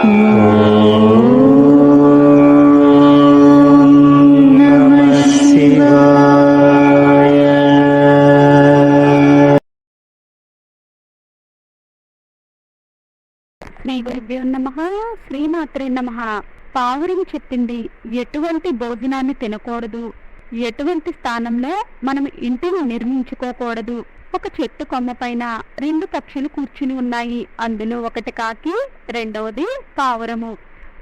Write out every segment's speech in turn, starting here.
శ్రీ గురుభ్యో నమ. శ్రీమాత్రే నమ. పావురం చెప్పింది. ఎటువంటి భోజనాన్ని తినకూడదు. ఎటువంటి స్థానంలో మనం ఇంటిని నిర్మించుకోకూడదు. ఒక చెట్టు కొమ్మ పైన రెండు పక్షులు కూర్చుని ఉన్నాయి. అందులో ఒకటి కాకి రెండవది పావురము.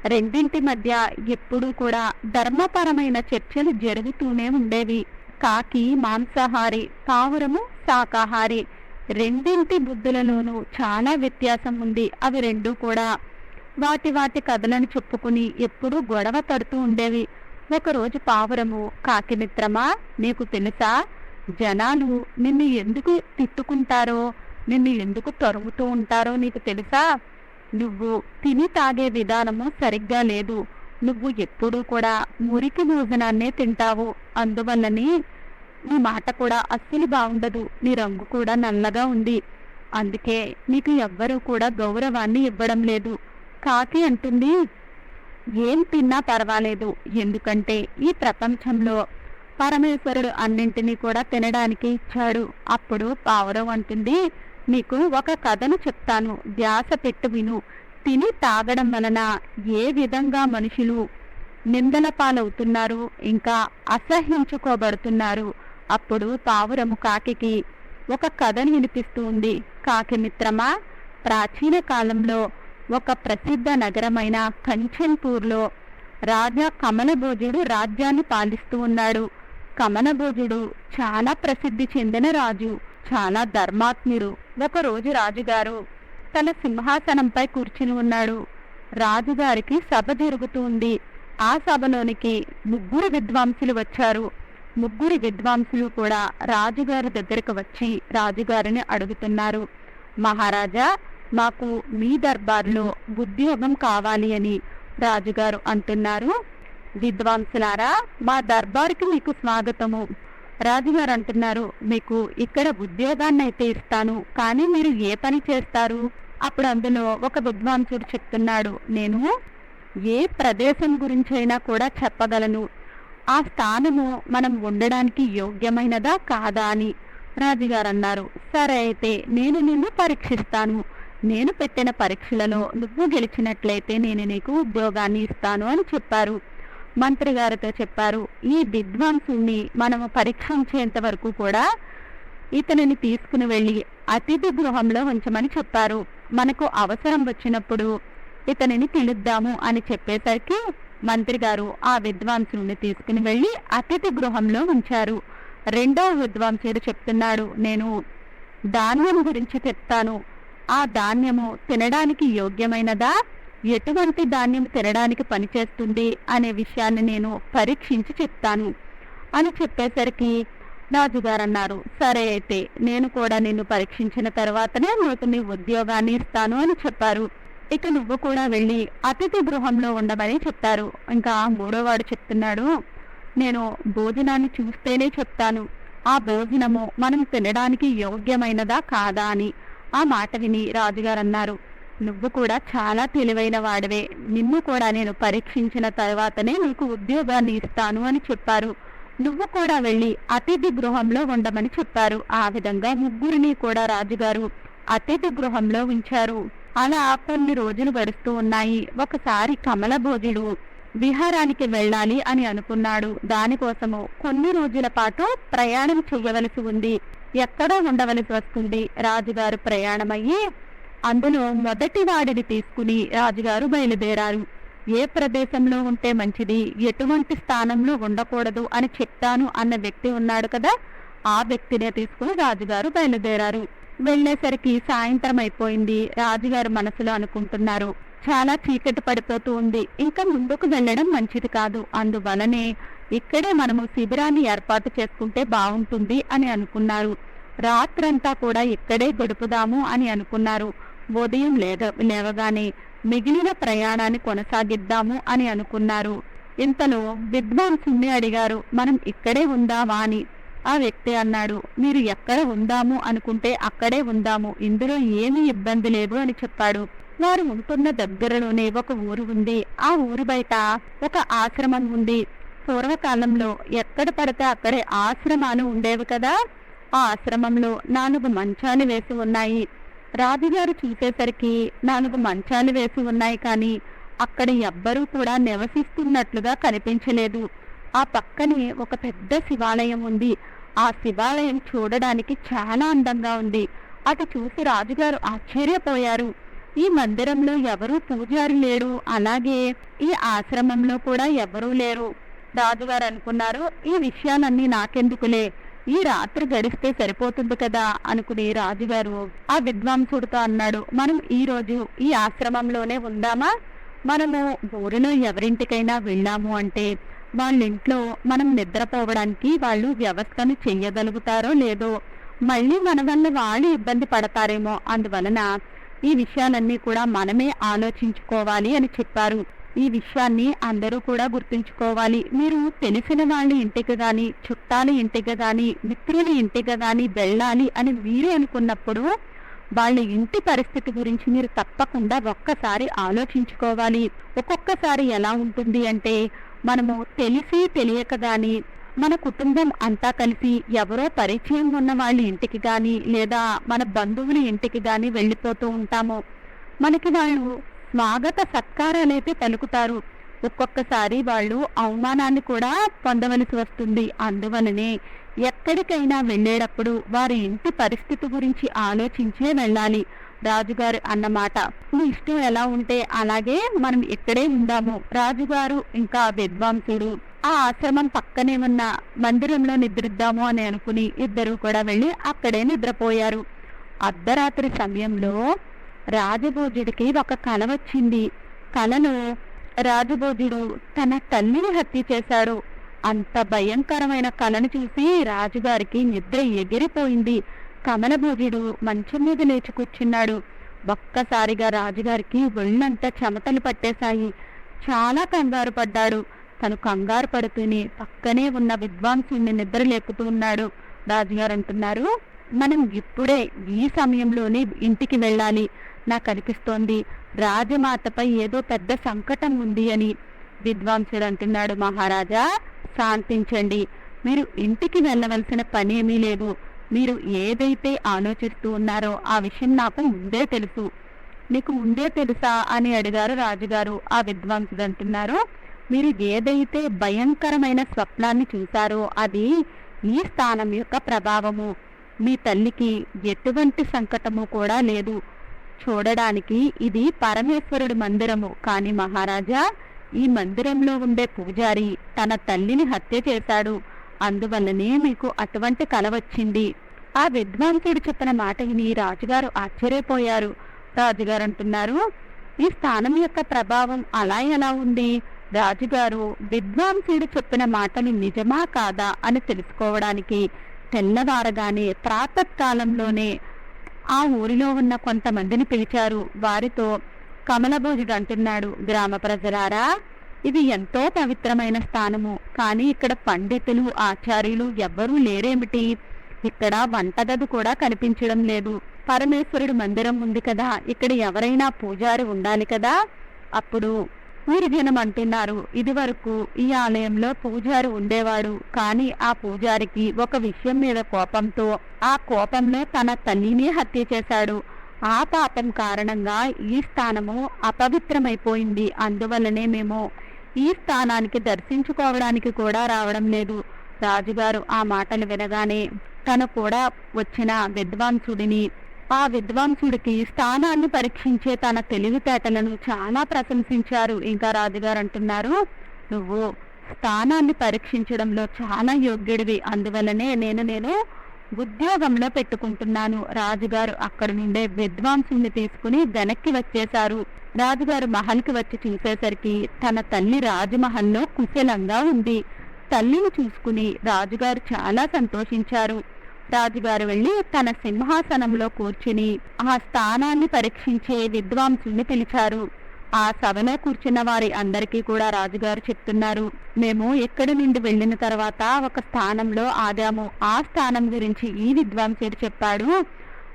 రెండింటి మధ్య ఎప్పుడూ కూడా ధర్మపరమైన చర్చలు జరుగుతూనే ఉండేవి. కాకి మాంసాహారి పావురము శాకాహారి రెండింటి బుద్ధులలోనూ చాలా వ్యత్యాసం ఉంది. అవి రెండూ కూడా వాటి వాటి కథలను చెప్పుకుని ఎప్పుడూ గొడవ పడుతూ ఉండేవి. ఒకరోజు పావురము కాకి మిత్రమా నీకు తెలుసా? జనాలు నిన్ను ఎందుకు తిట్టుకుంటారో నిన్ను ఎందుకు తొరుగుతూ ఉంటారో నీకు తెలుసా? నువ్వు తిని తాగే విధానము సరిగ్గా లేదు. నువ్వు ఎప్పుడూ కూడా మురికి భోజనాన్నే తింటావు. అందువల్లని నీ మాట కూడా అస్సలు బాగుండదు. నీ రంగు కూడా నల్లగా ఉంది. అందుకే నీకు ఎవ్వరూ కూడా గౌరవాన్ని ఇవ్వడం లేదు. కాకి అంటుంది ఏం తిన్నా పర్వాలేదు. ఎందుకంటే ఈ ప్రపంచంలో పరమేశ్వరుడు అన్నింటినీ కూడా తినడానికి ఇచ్చాడు. అప్పుడు పావురం అంటుంది నీకు ఒక కథను చెప్తాను. ధ్యాస పెట్టు విను. తిని తాగడం వలన ఏ విధంగా మనుషులు నిందల పాలవుతున్నారు ఇంకా అసహ్యించుకోబడుతున్నారు? అప్పుడు పావురము కాకి ఒక కథను వినిపిస్తూ ఉంది కాకి మిత్రమా ప్రాచీన కాలంలో ఒక ప్రసిద్ధ నగరమైన కంచన్పూర్లో రాజా కమలభోజుడు రాజ్యాన్ని పాలిస్తూ ఉన్నాడు. కమలభోజుడు చాలా ప్రసిద్ధి చెందిన రాజు చాలా ధర్మాత్ముడు. ఒకరోజు రాజుగారు తన సింహాసనంపై కూర్చుని ఉన్నాడు. రాజుగారికి సభ జరుగుతూ ఉంది. ఆ సభలోనికి ముగ్గురు విద్వాంసులు వచ్చారు. ముగ్గురు విద్వాంసులు కూడా రాజుగారి దగ్గరకు వచ్చి రాజుగారిని అడుగుతున్నారు. మహారాజా మాకు మీ దర్బార్లో ఉద్యోగం కావాలి అని రాజుగారు అంటున్నారు. విద్వాంసులారా మా దర్బారుకి మీకు స్వాగతము. రాజుగారు అంటున్నారు మీకు ఇక్కడ ఉద్యోగాన్ని అయితే ఇస్తాను కానీ మీరు ఏ పని చేస్తారు? అప్పుడు అందులో ఒక విద్వాంసుడు చెప్తున్నాడు నేను ఏ ప్రదేశం గురించైనా కూడా చెప్పగలను. ఆ స్థానము మనం ఉండడానికి యోగ్యమైనదా కాదా అని? రాజుగారు అన్నారు సరే అయితే నేను నిన్ను పరీక్షిస్తాను. నేను పెట్టిన పరీక్షలలో నువ్వు గెలిచినట్లయితే నేను నీకు ఉద్యోగాన్ని ఇస్తాను అని చెప్పారు. మంత్రి గారితో చెప్పారు. ఈ విద్వాంసుని మనము పరీక్షించేంత వరకు కూడా ఇతనిని తీసుకుని వెళ్ళి అతిథి గృహంలో ఉంచమని చెప్పారు. మనకు అవసరం వచ్చినప్పుడు ఇతనిని పిలుద్దాము అని చెప్పేసరికి మంత్రి గారు ఆ విద్వాంసుని తీసుకుని వెళ్ళి అతిథి గృహంలో ఉంచారు. రెండవ విద్వాంసుడు చెప్తున్నాడు నేను ధాన్యం గురించి చెప్తాను. ఆ ధాన్యము తినడానికి యోగ్యమైనదా? ఎటువంటి ధాన్యం తినడానికి పనిచేస్తుంది అనే విషయాన్ని నేను పరీక్షించి చెప్తాను అని చెప్పేసరికి రాజుగారు అన్నారు సరే అయితే నేను కూడా నిన్ను పరీక్షించిన తర్వాతనే నీకు నీ ఉద్యోగాన్ని ఇస్తాను అని చెప్పారు. ఇక నువ్వు కూడా వెళ్ళి అతిథి గృహంలో ఉండమని చెప్పారు. ఇంకా మూడోవాడు చెప్తున్నాడు నేను భోజనాన్ని చూస్తేనే చెప్తాను. ఆ భోజనము మనం తినడానికి యోగ్యమైనదా కాదా అని ఆ మాట విని రాజుగారు అన్నారు నువ్వు కూడా చాలా తెలివైన వాడవే. నిన్ను కూడా నేను పరీక్షించిన తర్వాతనే నీకు ఉద్యోగాన్ని ఇస్తాను అని చెప్పారు. నువ్వు కూడా వెళ్ళి అతిథి గృహంలో ఉండమని చెప్పారు. ఆ విధంగా ముగ్గురిని కూడా రాజుగారు అతిథి గృహంలో ఉంచారు. అలా కొన్ని రోజులు గడుస్తూ ఉన్నాయి. ఒకసారి కమలభోజుడు విహారానికి వెళ్ళాలి అని అనుకున్నాడు. దానికోసము కొన్ని రోజుల పాటు ప్రయాణం చేయవలసి ఉంది. ఎక్కడో ఉండవలసి వస్తుంది. రాజుగారు ప్రయాణమయ్యి అందులో మొదటి వాడిని తీసుకుని రాజుగారు బయలుదేరారు. ఏ ప్రదేశంలో ఉంటే మంచిది? ఎటువంటి స్థానంలో ఉండకూడదు అని చెప్తాను అన్న వ్యక్తి ఉన్నాడు కదా? ఆ వ్యక్తినే తీసుకుని రాజుగారు బయలుదేరారు. వెళ్ళేసరికి సాయంత్రం అయిపోయింది. రాజుగారు మనసులో అనుకుంటున్నారు చాలా చీకటి పడిపోతూ ఉంది. ఇంకా ముందుకు వెళ్ళడం మంచిది కాదు. అందువలనే ఇక్కడే మనము శిబిరాన్ని ఏర్పాటు చేసుకుంటే బాగుంటుంది అని అనుకున్నారు. రాత్రంతా కూడా ఇక్కడే గడుపుదాము అని అనుకున్నారు. ఉదయం లేగ లేవగానే మిగిలిన ప్రయాణాన్ని కొనసాగిద్దాము అని అనుకున్నారు. ఇంతలో విద్వాంసుని అడిగారు మనం ఇక్కడే ఉందామా అని? ఆ వ్యక్తి అన్నాడు మీరు ఎక్కడ ఉందాము అనుకుంటే అక్కడే ఉందాము ఇందులో ఏమీ ఇబ్బంది లేదు అని చెప్పాడు. వారు ఉంటున్న దగ్గరలోనే ఒక ఊరు ఉంది. ఆ ఊరు బయట ఒక ఆశ్రమం ఉంది. పూర్వకాలంలో ఎక్కడ పడితే అక్కడే ఆశ్రమాలు ఉండేవి కదా? ఆ ఆశ్రమంలో నాలుగు మంచాలు వేసి ఉన్నాయి. రాజుగారు చూసేసరికి నాలుగు మంచాలు వేసి ఉన్నాయి కానీ అక్కడ ఎవ్వరూ కూడా నివసిస్తున్నట్లుగా కనిపించలేదు. ఆ పక్కనే ఒక పెద్ద శివాలయం ఉంది. ఆ శివాలయం చూడడానికి చాలా అందంగా ఉంది. అటు చూసి రాజుగారు ఆశ్చర్యపోయారు. ఈ మందిరంలో ఎవరూ పూజారి లేరు. అలాగే ఈ ఆశ్రమంలో కూడా ఎవరూ లేరు. రాజుగారు అనుకున్నారు ఈ విషయాలన్నీ నాకెందుకులే? ఈ రాత్రి గడిస్తే సరిపోతుంది కదా అనుకుని రాజుగారు ఆ విద్వాంసుడితో అన్నాడు మనం ఈ రోజు ఈ ఆశ్రమంలోనే ఉందామా? మనము ఊరిలో ఎవరింటికైనా వెళ్ళాము అంటే వాళ్ళ ఇంట్లో మనం నిద్రపోవడానికి వాళ్ళు వ్యవస్థను చెయ్యగలుగుతారో లేదో మళ్ళీ మన వల్ల వాళ్ళు ఇబ్బంది పడతారేమో అందువలన ఈ విషయాలన్నీ కూడా మనమే ఆలోచించుకోవాలి అని చెప్పారు. ఈ విషయాన్ని అందరూ కూడా గుర్తుంచుకోవాలి. మీరు తెలిసిన వాళ్ళ ఇంటికి గాని చుట్టాల ఇంటికి గాని మిత్రుల ఇంటికి గాని వెళ్ళాలి అని మీరు అనుకున్నప్పుడు వాళ్ళ ఇంటి పరిస్థితి గురించి మీరు తప్పకుండా ఒక్కసారి ఆలోచించుకోవాలి. ఒక్కొక్కసారి ఎలా ఉంటుంది అంటే మనము తెలిసి తెలియక గాని మన కుటుంబం అంతా కలిసి ఎవరో పరిచయం ఉన్న వాళ్ళ ఇంటికి గాని లేదా మన బంధువుల ఇంటికి గాని వెళ్ళిపోతూ ఉంటాము. మనకి వాళ్ళు స్వాగత సత్కారాలైతే పలుకుతారు. ఒక్కొక్కసారి వాళ్ళు అవమానాన్ని కూడా పొందవలసి వస్తుంది. అందువలనే ఎక్కడికైనా వెళ్ళేటప్పుడు వారి ఇంటి పరిస్థితి గురించి ఆలోచించే వెళ్ళాలి. రాజుగారు అన్నమాట మీ ఇష్టం ఎలా ఉంటే అలాగే మనం ఇక్కడే ఉందాము. రాజుగారు ఇంకా విద్వాంసుడు. ఆ ఆశ్రమం పక్కనే ఉన్న మందిరంలో నిద్రిద్దాము అని అనుకుని ఇద్దరు కూడా వెళ్ళి అక్కడే నిద్రపోయారు. అర్ధరాత్రి సమయంలో రాజభోజుడికి ఒక కల వచ్చింది. కలలో రాజభోజుడు తన తల్లిని హత్య చేశాడు. అంత భయంకరమైన కళను చూసి రాజుగారికి నిద్ర ఎగిరిపోయింది. కమలభోజుడు మంచం మీద లేచి కూర్చున్నాడు. ఒక్కసారిగా రాజుగారికి ఒళ్ళంతా చెమటలు పట్టేశాయి. చాలా కంగారు పడ్డాడు. తను కంగారు పడుతూనే పక్కనే ఉన్న విద్వాంసుని నిద్ర లేపుతూ ఉన్నాడు. రాజుగారు అంటున్నారు మనం ఇప్పుడే ఈ సమయంలోనే ఇంటికి వెళ్ళాలి. నాకనిపిస్తోంది. రాజమాతపై ఏదో పెద్ద సంకటం ఉంది అని విద్వాంసుడు అంటున్నాడు మహారాజా. శాంతించండి. మీరు ఇంటికి వెళ్ళవలసిన పనేమీ లేదు. మీరు ఏదైతే ఆలోచిస్తూ ఉన్నారో ఆ విషయం నాకు ముందే తెలుసు. నీకు ముందే తెలుసా అని అడిగారు రాజుగారు. ఆ విద్వాంసుడు అంటున్నారు మీరు ఏదైతే భయంకరమైన స్వప్నాన్ని చూశారో అది ఈ స్థానం యొక్క ప్రభావము. మీ తల్లికి ఎటువంటి సంకటము కూడా లేదు. చూడడానికి ఇది పరమేశ్వరుడి మందిరము. కాని మహారాజా ఈ మందిరంలో ఉండే పూజారి తన తల్లిని హత్య చేశాడు. అందువల్లనే మీకు అటువంటి కల వచ్చింది. ఆ విద్వాంసుడు చెప్పిన మాట విని రాజుగారు ఆశ్చర్యపోయారు. రాజుగారు అంటున్నారు ఈ స్థానం యొక్క ప్రభావం అలా ఎలా ఉంది? రాజుగారు విద్వాంసుడు చెప్పిన మాటలు నిజమా కాదా అని తెలుసుకోవడానికి తెల్లవారగానే ప్రాతకాలంలోనే ఆ ఊరిలో ఉన్న కొంతమందిని పిలిచారు. వారితో కమలభోజుడు అంటున్నాడు గ్రామ ప్రజలారా ఇది ఎంతో పవిత్రమైన స్థానము. కానీ ఇక్కడ పండితులు ఆచార్యులు ఎవ్వరూ లేరేమిటి? ఇక్కడ వంటగది కూడా కనిపించడం లేదు. పరమేశ్వరుడు మందిరం ఉంది కదా. ఇక్కడ ఎవరైనా పూజారి ఉండాలి కదా? అప్పుడు ఊరి అంటున్నారు ఇది వరకు ఈ ఆలయంలో పూజారి ఉండేవాడు. కానీ ఆ పూజారికి ఒక విషయం మీద కోపంతో ఆ కోపంలో తన తల్లిని హత్య చేశాడు. ఆ పాపం కారణంగా ఈ స్థానము అపవిత్రమైపోయింది. అందువల్లనే మేము ఈ స్థానానికి దర్శించుకోవడానికి కూడా రావడం లేదు. రాజుగారు ఆ మాటలు వినగానే తను కూడా వచ్చిన విద్వాంసుడిని ఆ విద్వాంసుడికి స్థానాన్ని పరీక్షించే తన తెలివితేటలను చాలా ప్రశంసించారు. ఇంకా రాజుగారు అంటున్నారు నువ్వు స్థానాన్ని పరీక్షించడంలో చాలా యోగ్యుడివి. అందువలనే నేను నేను ఉద్యోగంలో పెట్టుకుంటున్నాను. రాజుగారు అక్కడి నుండే విద్వాంసుని తీసుకుని వెనక్కి వచ్చేశారు. రాజుగారు మహల్కి వచ్చి చూసేసరికి తన తల్లి రాజమహల్లో కుశలంగా ఉంది. తల్లిని చూసుకుని రాజుగారు చాలా సంతోషించారు. రాజుగారు వెళ్ళి తన సింహాసనంలో కూర్చుని ఆ స్థానాన్ని పరీక్షించే విద్వాంసుల్ని పిలిచారు. ఆ సభలో కూర్చున్న వారి అందరికీ కూడా రాజుగారు చెప్తున్నారు మేము ఎక్కడి నుండి వెళ్ళిన తర్వాత ఒక స్థానంలో ఆదాము ఆ స్థానం గురించి ఈ విద్వాంసుడు చెప్పాడు.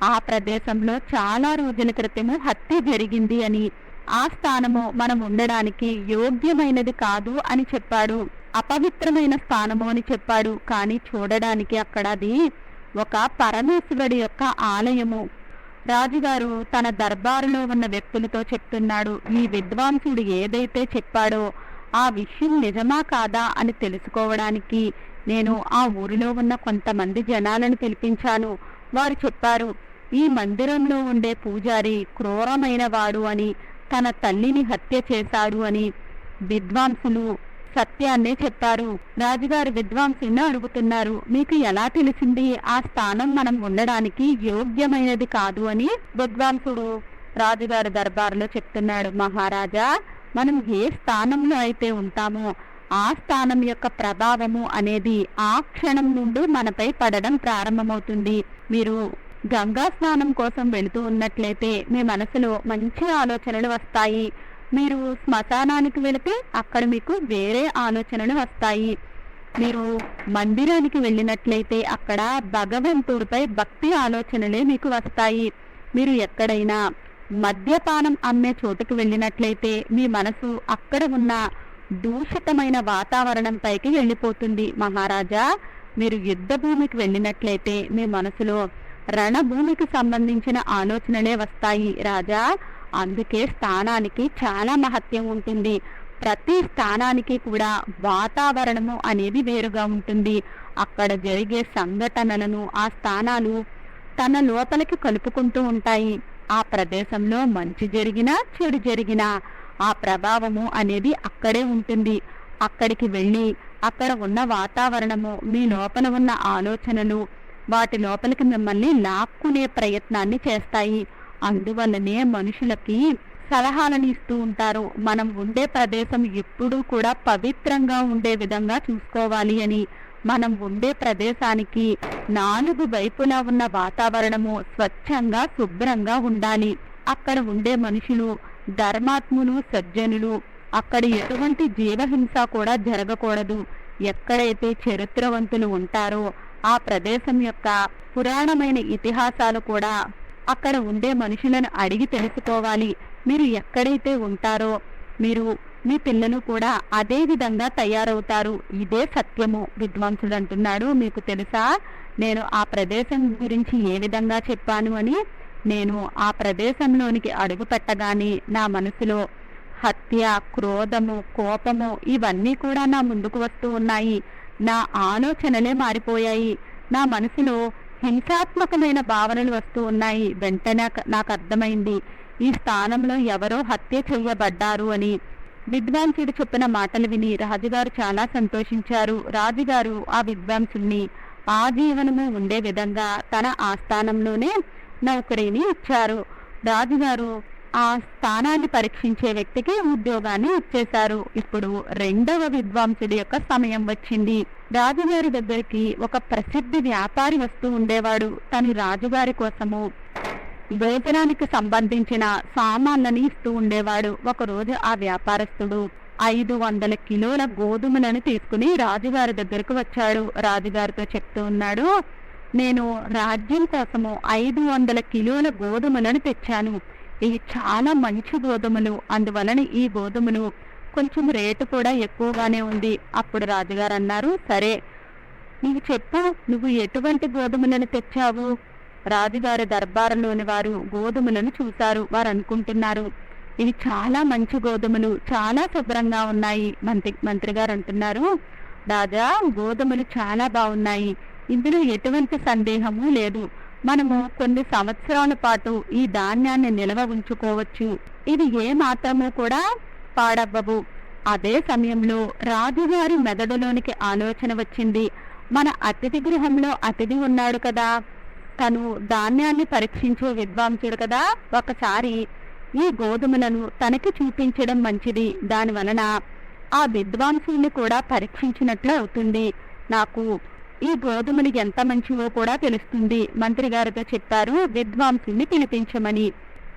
ఆ ప్రదేశంలో చాలా రోజుల క్రితము హత్య జరిగింది అని. ఆ స్థానము మనం ఉండడానికి యోగ్యమైనది కాదు అని చెప్పాడు. అపవిత్రమైన స్థానము అని చెప్పాడు. కానీ చూడడానికి అక్కడ అది ఒక పరమేశ్వరుడి యొక్క ఆలయము. రాజుగారు తన దర్బారులో ఉన్న వ్యక్తులతో చెప్తున్నాడు ఈ విద్వాంసుడు ఏదైతే చెప్పాడో ఆ విషయం నిజమా కాదా అని తెలుసుకోవడానికి నేను ఆ ఊరిలో ఉన్న కొంతమంది జనాలను పిలిపించాను. వారు చెప్పారు ఈ మందిరంలో ఉండే పూజారి క్రూరమైన వాడు అని తన తల్లిని హత్య చేశాడు అని. విద్వాంసులు సత్యాన్నే చెప్పారు. రాజుగారు విద్వాంసుని అడుగుతున్నారు. మీకు ఎలా తెలిసింది? ఆ స్థానం మనం ఉండడానికి యోగ్యమైనది కాదు అని విద్వాంసుడు రాజుగారి దర్బారులో చెప్తున్నాడు. మహారాజా మనం ఏ స్థానంలో అయితే ఉంటామో ఆ స్థానం యొక్క ప్రభావము అనేది ఆ క్షణం నుండి మనపై పడడం ప్రారంభమవుతుంది. మీరు గంగా స్నానం కోసం వెళుతూ ఉన్నట్లయితే మీ మనసులో మంచి ఆలోచనలు వస్తాయి. మీరు శ్మశానానికి వెళితే అక్కడ మీకు వేరే ఆలోచనలు వస్తాయి. మీరు మందిరానికి వెళ్ళినట్లయితే అక్కడ భగవంతుడిపై భక్తి ఆలోచనలే మీకు వస్తాయి. మీరు ఎక్కడైనా మద్యపానం అమ్మే చోటుకు వెళ్ళినట్లయితే మీ మనసు అక్కడ ఉన్న దూషితమైన వాతావరణం పైకి వెళ్ళిపోతుంది. మహారాజా మీరు యుద్ధ భూమికి వెళ్ళినట్లయితే మీ మనసులో రణభూమికి సంబంధించిన ఆలోచనలే వస్తాయి. రాజా అందుకే స్థానానికి చాలా మహత్యం ఉంటుంది. ప్రతి స్థానానికి కూడా వాతావరణము అనేది వేరుగా ఉంటుంది. అక్కడ జరిగే సంఘటనలను ఆ స్థానాలు తన లోపలికి కలుపుకుంటూ ఉంటాయి. ఆ ప్రదేశంలో మంచి జరిగినా చెడు జరిగినా ఆ ప్రభావము అనేది అక్కడే ఉంటుంది. అక్కడికి వెళ్ళి అక్కడ ఉన్న వాతావరణము మీ లోపల ఉన్న ఆలోచనలు వాటి లోపలికి మిమ్మల్ని లాక్కునే ప్రయత్నాన్ని చేస్తాయి. అందువల్లనే మనుషులకి సలహాలను ఇస్తూ ఉంటారు. మనం ఉండే ప్రదేశం ఎప్పుడూ కూడా పవిత్రంగా ఉండే విధంగా చూసుకోవాలి అని. మనం ఉండే ప్రదేశానికి నాలుగు వైపులా ఉన్న వాతావరణము స్వచ్ఛంగా శుభ్రంగా ఉండాలి. అక్కడ ఉండే మనుషులు ధర్మాత్ములు సజ్జనులు అక్కడ ఎటువంటి జీవహింస కూడా జరగకూడదు. ఎక్కడైతే చరిత్రవంతులు ఉంటారో ఆ ప్రదేశం యొక్క పురాణమైన ఇతిహాసాలు కూడా అక్కడ ఉండే మనుషులను అడిగి తెలుసుకోవాలి. మీరు ఎక్కడైతే ఉంటారో మీరు మీ పిల్లలు కూడా అదే విధంగా తయారవుతారు. ఇదే సత్యము విద్వాంసుడు అంటున్నాడు. మీకు తెలుసా? నేను ఆ ప్రదేశం గురించి ఏ విధంగా చెప్పాను అని నేను ఆ ప్రదేశంలోనికి అడుగు పెట్టగానే నా మనసులో హత్య క్రోధము కోపము ఇవన్నీ కూడా నా ముందుకు వస్తూ ఉన్నాయి. నా ఆలోచనలే మారిపోయాయి. నా మనసులో హింసాత్మకమైన భావనలు వస్తూ ఉన్నాయి. వెంటనే నాకు అర్థమైంది. ఈ స్థానంలో ఎవరో హత్య చేయబడ్డారు అని. విద్వాంసుడు చెప్పిన మాటలు విని రాజుగారు చాలా సంతోషించారు. రాజుగారు ఆ విద్వాంసుడిని ఆజీవనము ఉండే విధంగా తన ఆస్థానంలోనే నౌకరీని ఇచ్చారు. రాజుగారు ఆ స్థానాన్ని పరీక్షించే వ్యక్తికి ఉద్యోగాన్ని ఇచ్చేశారు. ఇప్పుడు రెండవ విద్వాంసుడి యొక్క సమయం వచ్చింది. రాజుగారి దగ్గరికి ఒక ప్రసిద్ధి వ్యాపారి వస్తూ ఉండేవాడు. తను రాజుగారి కోసము భోజనానికి సంబంధించిన సామాన్లని ఇస్తూ ఉండేవాడు. ఒకరోజు ఆ వ్యాపారస్తుడు ఐదు వందల కిలోల గోధుమలను తీసుకుని రాజుగారి దగ్గరకు వచ్చాడు. రాజుగారితో చెప్తూ ఉన్నాడు నేను రాజ్యం కోసము ఐదు వందల కిలోల గోధుమలను తెచ్చాను. ఇవి చాలా మంచి గోధుమలు అందువలన ఈ గోధుమలు కొంచెం రేటు కూడా ఎక్కువగానే ఉంది. అప్పుడు రాజుగారు అన్నారు సరే నీవు చెప్పు నువ్వు ఎటువంటి గోధుమలను తెచ్చావు? రాజుగారి దర్బారులోని వారు గోధుమలను చూశారు. వారు అనుకుంటున్నారు ఇవి చాలా మంచి గోధుమలు చాలా శుభ్రంగా ఉన్నాయి. మంత్రి మంత్రి గారు అంటున్నారు రాజా గోధుమలు చాలా బాగున్నాయి. ఇందులో ఎటువంటి సందేహము లేదు. మనము కొన్ని సంవత్సరాల పాటు ఈ ధాన్యాన్ని నిల్వ ఉంచుకోవచ్చు. ఇది ఏ మాత్రము కూడా పాడవ్వవు. అదే సమయంలో రాజుగారి మెదడులోనికి ఆలోచన వచ్చింది. మన అతిథి గృహంలో అతిథి ఉన్నాడు కదా. తను ధాన్యాన్ని పరీక్షించే విద్వాంసుడు కదా ఒకసారి. ఈ గోధుమలను తనకి చూపించడం మంచిది. దాని వలన ఆ విద్వాంసుని కూడా పరీక్షించినట్లు అవుతుంది. నాకు ఈ గోధుమలు ఎంత మంచివో కూడా తెలుస్తుంది. మంత్రి గారితో చెప్పారు విద్వాంసుల్ని పిలిపించమని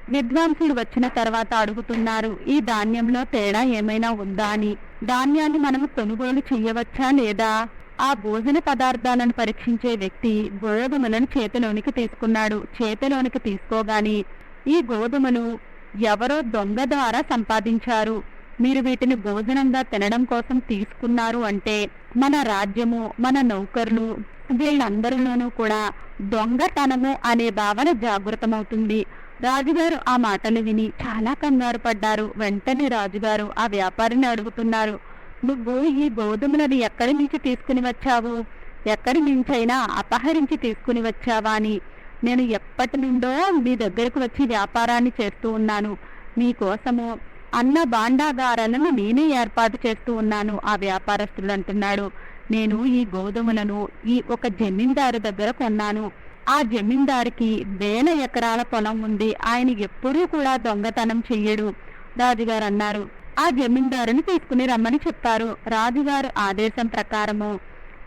విద్వాంసుడు వచ్చిన తర్వాత అడుగుతున్నారు ఈ ధాన్యంలో తేడా ఏమైనా ఉందా? అని. ధాన్యాన్ని మనం కొనుగోలు చేయవచ్చా లేదా? ఆ భోజన పదార్థాలను పరీక్షించే వ్యక్తి గోధుమలను చేతిలోనికి తీసుకున్నాడు. చేతిలోనికి తీసుకోగాని ఈ గోధుమలు ఎవరో దొంగ ద్వారా సంపాదించారు. మీరు వీటిని భోజనంగా తినడం కోసం తీసుకున్నారు అంటే మన రాజ్యము మన నౌకర్లు వీళ్ళందరిలోనూ కూడా దొంగతనము అనే భావన జాగృతమవుతుంది. రాజుగారు ఆ మాటలు విని చాలా కంగారు పడ్డారు. వెంటనే రాజుగారు ఆ వ్యాపారిని అడుగుతున్నారు నువ్వు ఈ గోధుమలను ఎక్కడి నుంచి తీసుకుని వచ్చావు? ఎక్కడి నుంచైనా అపహరించి తీసుకుని వచ్చావా అని? నేను ఎప్పటి నుండో మీ దగ్గరకు వచ్చి వ్యాపారాన్ని చేస్తూ ఉన్నాను. మీకోసము అన్న భాండాగారాలను నేనే ఏర్పాటు చేస్తూ ఉన్నాను ఆ వ్యాపారస్తుడు అంటున్నాడు. నేను ఈ గోధుమలను ఈ ఒక జమీందారు దగ్గర కొన్నాను. ఆ జమీందారికి వేల ఎకరాల పొలం ఉంది ఆయన ఎప్పుడూ కూడా దొంగతనం చెయ్యడు రాజుగారు అన్నారు. ఆ జమీందారుని తీసుకుని రమ్మని చెప్పారు రాజుగారు ఆదేశం ప్రకారము.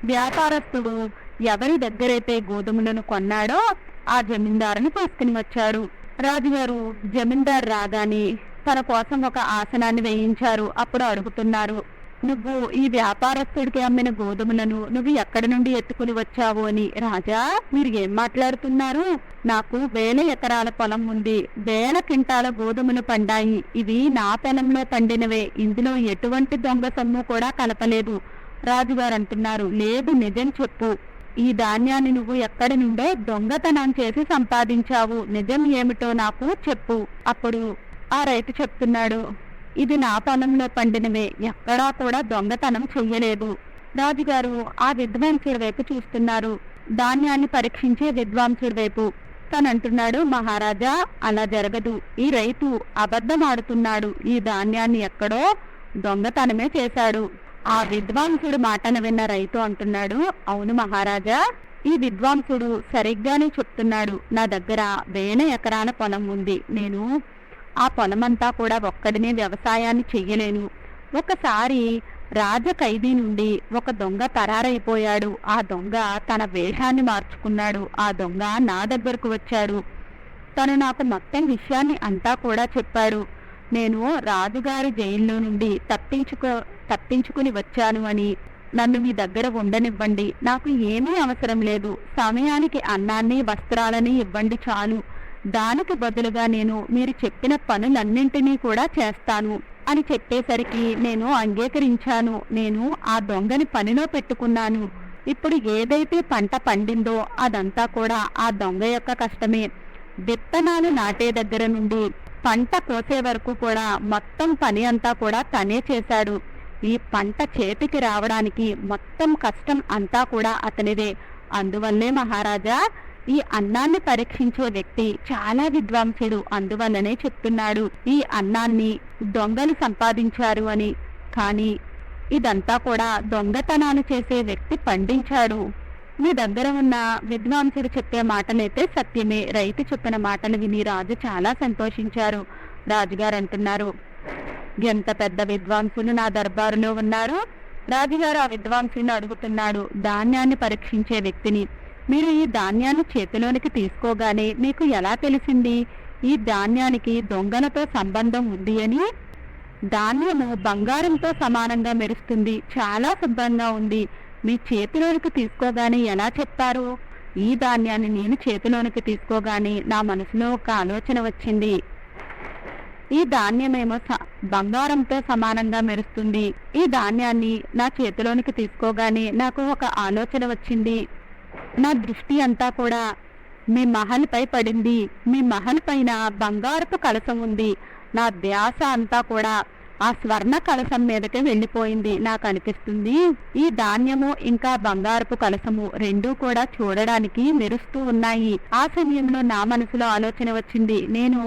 వ్యాపారస్తుడు ఎవరి దగ్గరైతే గోధుమలను కొన్నాడో ఆ జమీందారుని తీసుకుని వచ్చాడు రాజుగారు జమీందారు రాగానే తన కోసం ఒక ఆసనాన్ని వేయించారు. అప్పుడు అడుగుతున్నారు నువ్వు ఈ వ్యాపారస్తుడికి అమ్మిన గోధుమలను నువ్వు ఎక్కడి నుండి ఎత్తుకుని వచ్చావు? అని. రాజా మీరు ఏం మాట్లాడుతున్నారు? నాకు వేల ఎకరాల పొలం ఉంది. వేల కింటాల గోధుమలు పండాయి. ఇవి నా పొలంలో పండినవే. ఇందులో ఎటువంటి దొంగ సొమ్ము కూడా కలపలేదు. రాజుగారు అంటున్నారు లేదు నిజం చెప్పు. ఈ ధాన్యాన్ని నువ్వు ఎక్కడి నుండో దొంగతనం చేసి సంపాదించావు. నిజం ఏమిటో నాకు చెప్పు. అప్పుడు ఆ రైతు చెప్తున్నాడు ఇది నా పొలంలో పండినవే ఎక్కడా కూడా దొంగతనం చెయ్యలేదు. రాజుగారు ఆ విద్వాంసుడి వైపు చూస్తున్నారు ధాన్యాన్ని పరీక్షించే విద్వాంసుడి వైపు. తనంటున్నాడు మహారాజా అలా జరగదు. ఈ రైతు అబద్ధమాడుతున్నాడు. ఈ ధాన్యాన్ని ఎక్కడో దొంగతనమే చేశాడు. ఆ విద్వాంసుడు మాటను విన్న రైతు అంటున్నాడు అవును మహారాజా ఈ విద్వాంసుడు సరిగ్గానే చెప్తున్నాడు. నా దగ్గర వేల ఎకరాల పొలం ఉంది. నేను ఆ పొలమంతా కూడా ఒక్కడినే వ్యవసాయాన్ని చెయ్యలేను. ఒకసారి రాజ ఖైదీ నుండి ఒక దొంగ తరారైపోయాడు ఆ దొంగ తన వేషాన్ని మార్చుకున్నాడు. ఆ దొంగ నా దగ్గరకు వచ్చాడు. తను నాకు మొత్తం విషయాన్ని అంతా కూడా చెప్పాడు. నేను రాజుగారి జైల్లో నుండి తప్పించుకో తప్పించుకుని వచ్చాను అని. నన్ను మీ దగ్గర ఉండనివ్వండి. నాకు ఏమీ అవసరం లేదు. సమయానికి అన్నాన్ని వస్త్రాలని ఇవ్వండి చాలు. దానికి బదులుగా నేను మీరు చెప్పిన పనులన్నింటినీ కూడా చేస్తాను అని చెప్పేసరికి నేను అంగీకరించాను. నేను ఆ దొంగని పనిలో పెట్టుకున్నాను. ఇప్పుడు ఏదైతే పంట పండిందో అదంతా కూడా ఆ దొంగ యొక్క కష్టమే. విత్తనాలు నాటే దగ్గర నుండి పంట కోసే వరకు కూడా మొత్తం పని అంతా కూడా తనే చేశాడు. ఈ పంట చేతికి రావడానికి మొత్తం కష్టం అంతా కూడా అతనిదే. అందువల్లే మహారాజా ఈ అన్నాన్ని పరీక్షించే వ్యక్తి చాలా విద్వాంసుడు. అందువల్లనే చెప్తున్నాడు ఈ అన్నాన్ని దొంగలు సంపాదించారు అని. కానీ ఇదంతా కూడా దొంగతనాలు చేసే వ్యక్తి పండించాడు. మీ దగ్గర ఉన్న విద్వాంసుడు చెప్పే మాటనైతే సత్యమే. రైతు చెప్పిన మాటను విని రాజు చాలా సంతోషించారు. రాజుగారు అంటున్నారు ఎంత పెద్ద విద్వాంసులు నా దర్బారులో ఉన్నారు రాజుగారు ఆ విద్వాంసుని అడుగుతున్నాడు ధాన్యాన్ని పరీక్షించే వ్యక్తిని. మీరు ఈ ధాన్యాన్ని చేతిలోనికి తీసుకోగానే మీకు ఎలా తెలిసింది? ఈ ధాన్యానికి దొంగలతో సంబంధం ఉంది అని? ధాన్యము బంగారంతో సమానంగా మెరుస్తుంది చాలా శుభ్రంగా ఉంది. మీ చేతిలోనికి తీసుకోగానే ఎలా చెప్పారు? ఈ ధాన్యాన్ని నేను చేతిలోనికి తీసుకోగానే నా మనసులో ఒక ఆలోచన వచ్చింది. ఈ ధాన్యమేమో స- బంగారంతో సమానంగా మెరుస్తుంది. ఈ ధాన్యాన్ని నా చేతిలోనికి తీసుకోగానే నాకు ఒక ఆలోచన వచ్చింది. నా దృష్టి అంతా కూడా మీ మహల్పై పడింది. మీ మహల్ పైన బంగారపు కలసం ఉంది. నా ధ్యాస అంతా కూడా ఆ స్వర్ణ కలసం మీదకే వెళ్ళిపోయింది. నాకు అనిపిస్తుంది ఈ ధాన్యము ఇంకా బంగారపు కలసము రెండూ కూడా చూడడానికి మెరుస్తూ ఉన్నాయి. ఆ సమయంలో నా మనసులో ఆలోచన వచ్చింది. నేను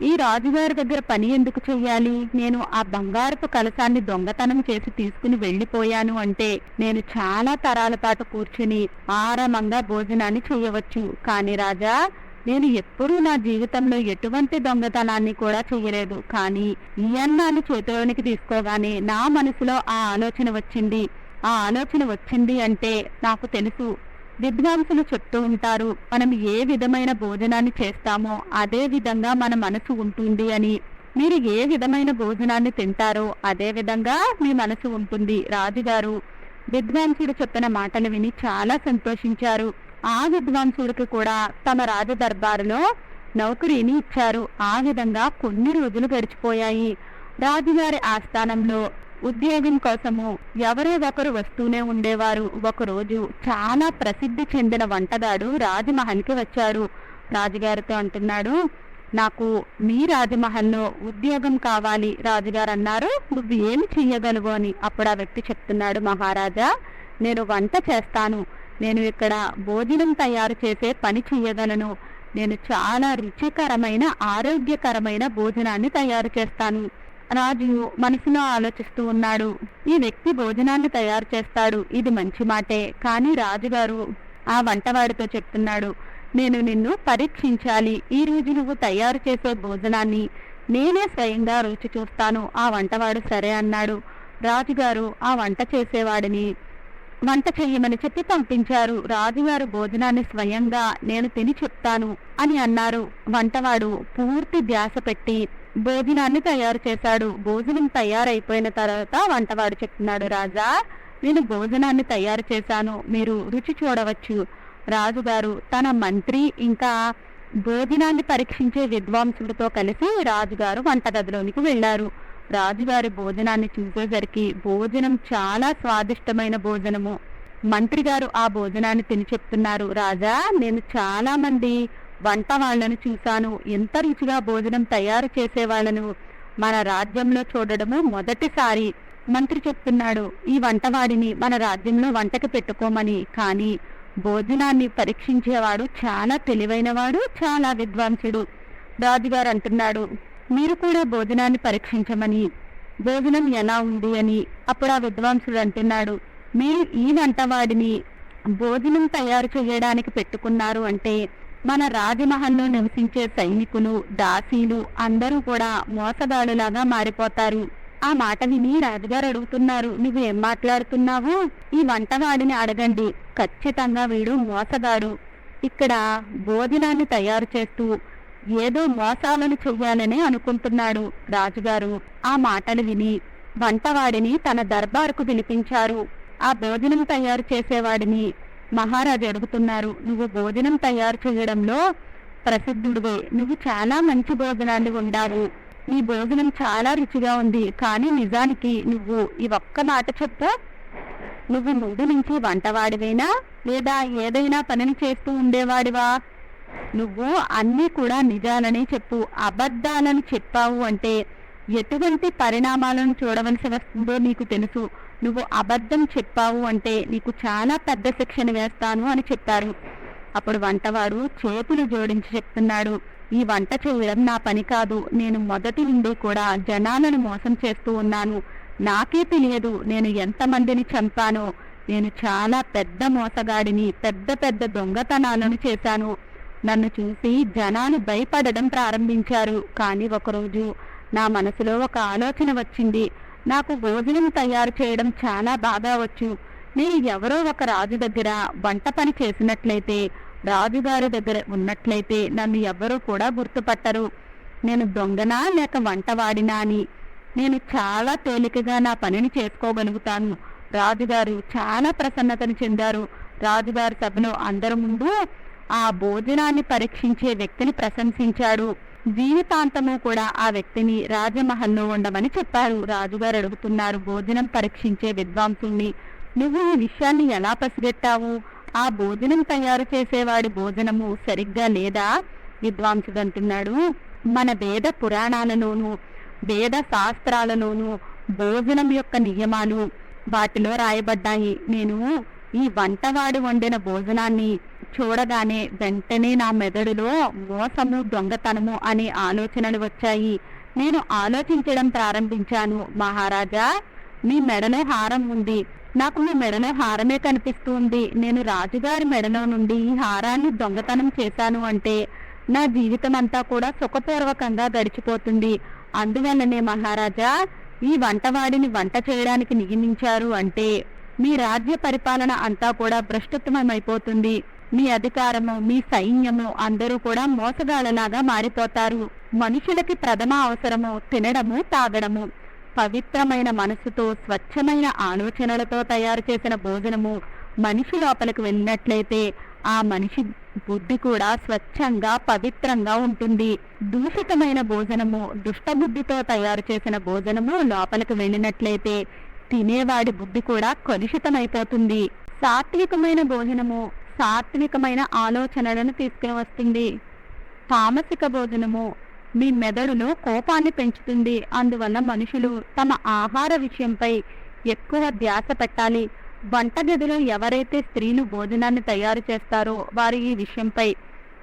ఈ రాజుగారి దగ్గర పని ఎందుకు చెయ్యాలి? నేను ఆ బంగారపు కలసాన్ని దొంగతనం చేసి తీసుకుని వెళ్ళిపోయాను అంటే నేను చాలా తరాల పాటు కూర్చుని ఆరామంగా భోజనాన్ని చేయవచ్చు కానీ రాజా నేను ఎప్పుడూ నా జీవితంలో ఎటువంటి దొంగతనాన్ని కూడా చేయలేదు కానీ ఈ అన్నాన్ని చేతిలోనికి తీసుకోగానే నా మనసులో ఆ ఆలోచన వచ్చింది. ఆ ఆలోచన వచ్చింది అంటే నాకు తెలుసు విద్వాంసులు చెప్తూ ఉంటారు. మనం ఏ విధమైన భోజనాన్ని చేస్తామో అదే విధంగా మన మనసు ఉంటుంది అని. మీరు ఏ విధమైన భోజనాన్ని తింటారో అదే విధంగా మీ మనసు ఉంటుంది రాజుగారు. విద్వాంసుడు చెప్పిన మాటలు విని చాలా సంతోషించారు. ఆ విద్వాంసుడికి కూడా తమ రాజదర్బారులో నౌకరీని ఇచ్చారు. ఆ విధంగా కొన్ని రోజులు గడిచిపోయాయి. రాజుగారి ఆస్థానంలో ఉద్యోగం కోసము ఎవరో ఒకరు వస్తూనే ఉండేవారు. ఒకరోజు చాలా ప్రసిద్ధి చెందిన వంటదాడు రాజమహల్కి వచ్చారు. రాజుగారితో అంటున్నాడు నాకు మీ రాజమహల్లో ఉద్యోగం కావాలి రాజుగారు అన్నారు నువ్వు ఏమి చెయ్యగలవు? అని అప్పుడు ఆ వ్యక్తి చెప్తున్నాడు మహారాజా నేను వంట చేస్తాను. నేను ఇక్కడ భోజనం తయారు చేసే పని చెయ్యగలను. నేను చాలా రుచికరమైన ఆరోగ్యకరమైన భోజనాన్ని తయారు చేస్తాను. రాజు మనసులో ఆలోచిస్తూ ఉన్నాడు. ఈ వ్యక్తి భోజనాన్ని తయారు చేస్తాడు. ఇది మంచి మాటే. కానీ రాజుగారు ఆ వంటవాడితో చెప్తున్నాడు. నేను నిన్ను పరీక్షించాలి. ఈ రోజు నువ్వు తయారు చేసే భోజనాన్ని నేనే స్వయంగా రుచి చూస్తాను. ఆ వంటవాడు సరే అన్నాడు. రాజుగారు ఆ వంట చేసేవాడిని వంట చేయమని చెప్పి పంపించారు. రాజుగారు భోజనాన్ని స్వయంగా నేను తిని చెప్తాను అని అన్నారు. వంటవాడు పూర్తి ధ్యాస పెట్టి భోజనాన్ని తయారు చేశాడు. భోజనం తయారైపోయిన తర్వాత వంటవాడు చెప్తున్నాడు రాజా నేను భోజనాన్ని తయారు చేశాను. మీరు రుచి చూడవచ్చు. రాజుగారు తన మంత్రి ఇంకా భోజనాన్ని పరీక్షించే విద్వాంసుడితో కలిసి రాజుగారు వంటగదిలోనికి వెళ్ళారు. రాజుగారి భోజనాన్ని చూసేసరికి భోజనం చాలా స్వాదిష్టమైన భోజనము. మంత్రి గారు ఆ భోజనాన్ని తిని చెప్తున్నారు రాజా నేను చాలా మంది వంట వాళ్ళను చూశాను. ఎంత రుచిగా భోజనం తయారు చేసే వాళ్ళను మన రాజ్యంలో చూడడము మొదటిసారి. మంత్రి చెప్తున్నాడు ఈ వంటవాడిని మన రాజ్యంలో వంటకి పెట్టుకోమని. కానీ భోజనాన్ని పరీక్షించేవాడు చాలా తెలివైనవాడు చాలా విద్వాంసుడు. రాజుగారు అంటున్నాడు మీరు కూడా భోజనాన్ని పరీక్షించమని. భోజనం ఎలా ఉంది అని? అప్పుడు ఆ విద్వాంసుడు అంటున్నాడు మీరు ఈ వంటవాడిని భోజనం తయారు చేయడానికి పెట్టుకున్నారు అంటే మన రాజమహల్లో నివసించే సైనికులు దాసీలు అందరూ కూడా మోసగాడులాగా మారిపోతారు. ఆ మాట విని రాజుగారు అడుగుతున్నారు నువ్వు ఏం మాట్లాడుతున్నావు? ఈ వంటవాడిని అడగండి. ఖచ్చితంగా వీడు మోసగాడు. ఇక్కడ భోజనాన్ని తయారు చేస్తూ ఏదో మోసాలను చెయ్యాలని అనుకుంటున్నాడు రాజుగారు. ఆ మాటలు విని వంటవాడిని తన దర్బారుకు పిలిపించారు ఆ భోజనం తయారు చేసేవాడిని మహారాజు అడుగుతున్నారు నువ్వు భోజనం తయారు చేయడంలో ప్రసిద్ధుడివే. నువ్వు చాలా మంచి భోజనాన్ని వండావు. నీ భోజనం చాలా రుచిగా ఉంది కానీ నిజానికి నువ్వు ఈ ఒక్క మాట చెప్ప నువ్వు ముందు నుంచి వంటవాడివేనా? లేదా ఏదైనా పనిని చేస్తూ ఉండేవాడివా? నువ్వు అన్నీ కూడా నిజాలని చెప్పు అబద్ధాలను చెప్పావు అంటే ఎటువంటి పరిణామాలను చూడవలసి వస్తుందో నీకు తెలుసు. నువ్వు అబద్ధం చెప్పావు అంటే నీకు చాలా పెద్ద శిక్షణ వేస్తాను అని చెప్పారు. అప్పుడు వంటవాడు చేతులు జోడించి చెప్తున్నాడు ఈ వంట చేయడం నా పని కాదు. నేను మొదటి నుండి కూడా జనాలను మోసం చేస్తూ ఉన్నాను. నాకే తెలియదు నేను ఎంతమందిని చంపానో. నేను చాలా పెద్ద మోసగాడిని పెద్ద పెద్ద దొంగతనాలను చేశాను. నన్ను చూసి జనాలు భయపడడం ప్రారంభించారు. కానీ ఒకరోజు నా మనసులో ఒక ఆలోచన వచ్చింది. నాకు భోజనం తయారు చేయడం చాలా బాగా వచ్చు. నేను ఎవరో ఒక రాజు దగ్గర వంట పని చేసినట్లయితే రాజుగారి దగ్గర ఉన్నట్లయితే నన్ను ఎవరూ కూడా గుర్తుపట్టరు. నేను దొంగనా లేక వంటవాడినా అని. నేను చాలా తేలికగా నా పనిని చేసుకోగలుగుతాను. రాజుగారు చాలా ప్రసన్నతను చెందారు. రాజుగారి సభలో అందరి ముందు ఆ భోజనాన్ని పరీక్షించే వ్యక్తిని ప్రశంసించాడు. జీవితాంతము కూడా ఆ వ్యక్తిని రాజమహల్లో ఉండమని చెప్పారు. రాజుగారు అడుగుతున్నారు భోజనం పరీక్షించే విద్వాంసుణ్ణి నువ్వు ఈ విషయాన్ని ఎలా పసిగట్టావు? ఆ భోజనం తయారు చేసేవాడి భోజనము సరిగ్గా లేదా? విద్వాంసుడు అంటున్నాడు మన వేద పురాణాలలోను వేద శాస్త్రాలలోను భోజనం యొక్క నియమాలు వాటిలో రాయబడ్డాయి. నేను ఈ వంటవాడు వండిన భోజనాన్ని చూడగానే వెంటనే నా మెదడులో మోసము దొంగతనము అనే ఆలోచనలు వచ్చాయి. నేను ఆలోచించడం ప్రారంభించాను. మహారాజా మీ మెడలో హారం ఉంది. నాకు మీ మెడలో హారమే కనిపిస్తుంది. నేను రాజుగారి మెడలో నుండి ఈ హారాన్ని దొంగతనం చేశాను అంటే నా జీవితం అంతా కూడా సుఖపూర్వకంగా గడిచిపోతుంది. అందువల్లనే మహారాజా ఈ వంటవాడిని వంట చేయడానికి నియమించారు అంటే మీ రాజ్య పరిపాలన అంతా కూడా భ్రష్టత్వమైపోతుంది. మీ అధికారము మీ సైన్యము అందరూ కూడా మోసగాళ్ళలాగా మారిపోతారు. మనుషులకి ప్రథమ అవసరము తినడము తాగడము. పవిత్రమైన మనసుతో స్వచ్ఛమైన ఆలోచనలతో తయారు చేసిన భోజనము మనిషి లోపలికి వెళ్ళినట్లయితే ఆ మనిషి బుద్ధి కూడా స్వచ్ఛంగా పవిత్రంగా ఉంటుంది. దూషితమైన భోజనము దుష్టబుద్ధితో తయారు చేసిన భోజనము లోపలికి వెళ్ళినట్లయితే తినేవాడి బుద్ధి కూడా కలుషితమైపోతుంది. సాత్వికమైన భోజనము సాత్వికమైన ఆలోచనలను తీసుకుని వస్తుంది. తామసిక భోజనము మీ మెదడులో కోపాన్ని పెంచుతుంది. అందువల్ల మనుషులు తమ ఆహార విషయంపై ఎక్కువ ధ్యాస పెట్టాలి. వంటగదిలో ఎవరైతే స్త్రీలు భోజనాన్ని తయారు చేస్తారో వారు ఈ విషయంపై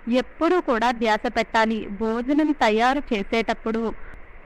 ఎప్పుడూ కూడా ధ్యాస పెట్టాలి. భోజనం తయారు చేసేటప్పుడు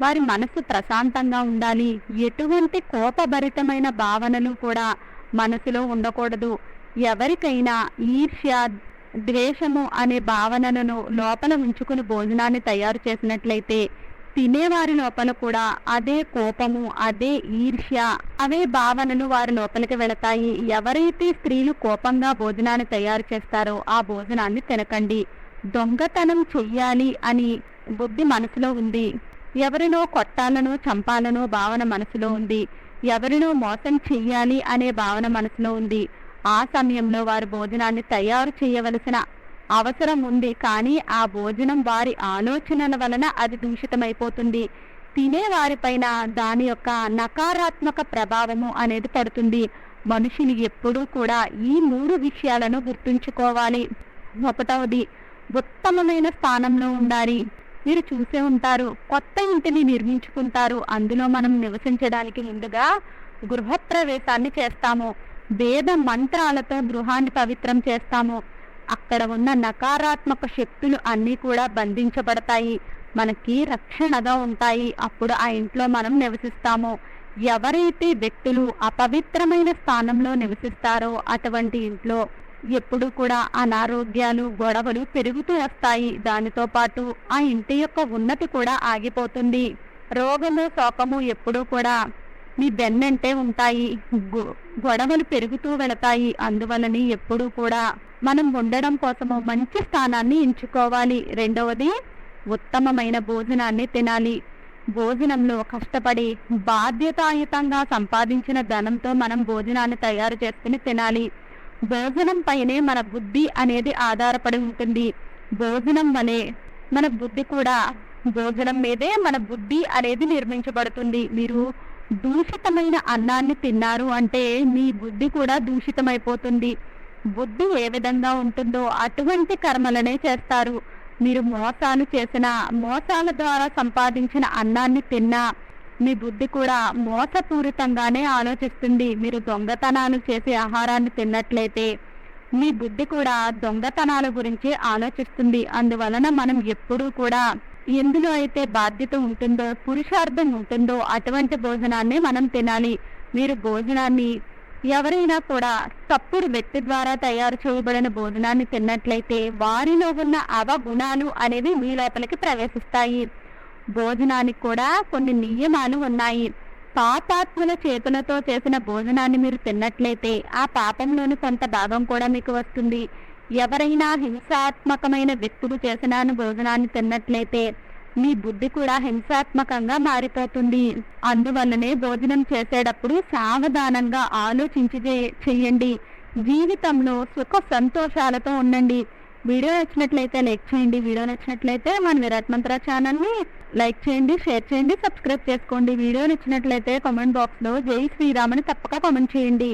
వారి మనసు ప్రశాంతంగా ఉండాలి. ఎటువంటి కోపభరితమైన భావనలు కూడా మనసులో ఉండకూడదు. ఎవరికైనా ఈర్ష్య ద్వేషము అనే భావనలను లోపల ఉంచుకుని భోజనాన్ని తయారు చేసినట్లయితే తినేవారి లోపల కూడా అదే కోపము అదే ఈర్ష్య అవే భావనలు వారి లోపలికి వెళతాయి. ఎవరైతే స్త్రీలు కోపంగా భోజనాన్ని తయారు చేస్తారో ఆ భోజనాన్ని తినకండి. దొంగతనం చెయ్యాలి అని బుద్ధి మనసులో ఉంది. ఎవరినో కొట్టాలనో చంపాలనో భావన మనసులో ఉంది. ఎవరినో మోసం చెయ్యాలి అనే భావన మనసులో ఉంది. ఆ సమయంలో వారు భోజనాన్ని తయారు చేయవలసిన అవసరం ఉంది. కానీ ఆ భోజనం వారి ఆలోచనల వలన అది దూషితమైపోతుంది. తినేవారిపైన దాని యొక్క నకారాత్మక ప్రభావము అనేది పడుతుంది. మనుషులు ఎప్పుడూ కూడా ఈ మూడు విషయాలను గుర్తుంచుకోవాలి. ఒకటవది ఉత్తమమైన స్థానంలో ఉండాలి. మీరు చూసే ఉంటారు కొత్త ఇంటిని నిర్మించుకుంటారు. అందులో మనం నివసించడానికి ముందుగా గృహప్రవేశాన్ని చేస్తాము. వేద మంత్రాలతో గృహాన్ని పవిత్రం చేస్తాము. అక్కడ ఉన్న నకారాత్మక శక్తులు అన్నీ కూడా బంధించబడతాయి. మనకి రక్షణగా ఉంటాయి. అప్పుడు ఆ ఇంట్లో మనం నివసిస్తాము. ఎవరైతే వ్యక్తులు అపవిత్రమైన స్థానంలో నివసిస్తారో అటువంటి ఇంట్లో ఎప్పుడు కూడా అనారోగ్యాలు గొడవలు పెరుగుతూ వస్తాయి. దానితో పాటు ఆ ఇంటి యొక్క ఉన్నతి కూడా ఆగిపోతుంది. రోగము శోకము ఎప్పుడూ కూడా మీ బెన్నంటే ఉంటాయి. గొడవలు పెరుగుతూ వెళతాయి. అందువలని ఎప్పుడూ కూడా మనం ఉండడం కోసము మంచి స్థానాన్ని ఎంచుకోవాలి. రెండవది ఉత్తమమైన భోజనాన్ని తినాలి. భోజనంలో కష్టపడి బాధ్యతాయుతంగా సంపాదించిన ధనంతో మనం భోజనాన్ని తయారు చేసుకుని తినాలి. భోజనం పైనే మన బుద్ధి అనేది ఆధారపడి ఉంటుంది. భోజనం వలె మన బుద్ధి కూడా భోజనం మీదే మన బుద్ధి అనేది నిర్మించబడుతుంది. మీరు దూషితమైన అన్నాన్ని తిన్నారు అంటే మీ బుద్ధి కూడా దూషితమైపోతుంది. బుద్ధి ఏ విధంగా ఉంటుందో అటువంటి కర్మలనే చేస్తారు. మీరు మోసాలు చేసిన మోసాల ద్వారా సంపాదించిన అన్నాన్ని తిన్నా మీ బుద్ధి కూడా మోసపూరితంగానే ఆలోచిస్తుంది. మీరు దొంగతనాలు చేసే ఆహారాన్ని తిన్నట్లయితే మీ బుద్ధి కూడా దొంగతనాల గురించి ఆలోచిస్తుంది. అందువలన మనం ఎప్పుడూ కూడా ఎందులో అయితే బాధ్యత ఉంటుందో పురుషార్థం ఉంటుందో అటువంటి భోజనాన్ని మనం తినాలి. మీరు భోజనాన్ని ఎవరైనా కూడా తప్పుడు వ్యక్తి ద్వారా తయారు చేయబడిన భోజనాన్ని తిన్నట్లయితే వారిలో ఉన్న అవగుణాలు అనేవి మీ లోపలికి ప్రవేశిస్తాయి. భోజనానికి కూడా కొన్ని నియమాలు ఉన్నాయి. పాపాత్ముల చేతులతో చేసిన భోజనాన్ని మీరు తిన్నట్లయితే ఆ పాపంలోని కొంత భాగం కూడా మీకు వస్తుంది. ఎవరైనా హింసాత్మకమైన వ్యక్తులు చేసిన భోజనాన్ని తిన్నట్లయితే మీ బుద్ధి కూడా హింసాత్మకంగా మారిపోతుంది. అందువల్లనే భోజనం చేసేటప్పుడు సావధానంగా ఆలోచించి చేయండి. చెయ్యండి జీవితంలో సుఖ సంతోషాలతో ఉండండి. వీడియో నచ్చినట్లయితే లైక్ చేయండి. వీడియో నచ్చినట్లయితే మన విరాట్ మంత్ర ఛానల్ని లైక్ చేయండి షేర్ చేయండి సబ్స్క్రైబ్ చేసుకోండి. వీడియో నచ్చినట్లయితే కామెంట్ బాక్స్లో జై శ్రీరామ్ అని తప్పక కామెంట్ చేయండి.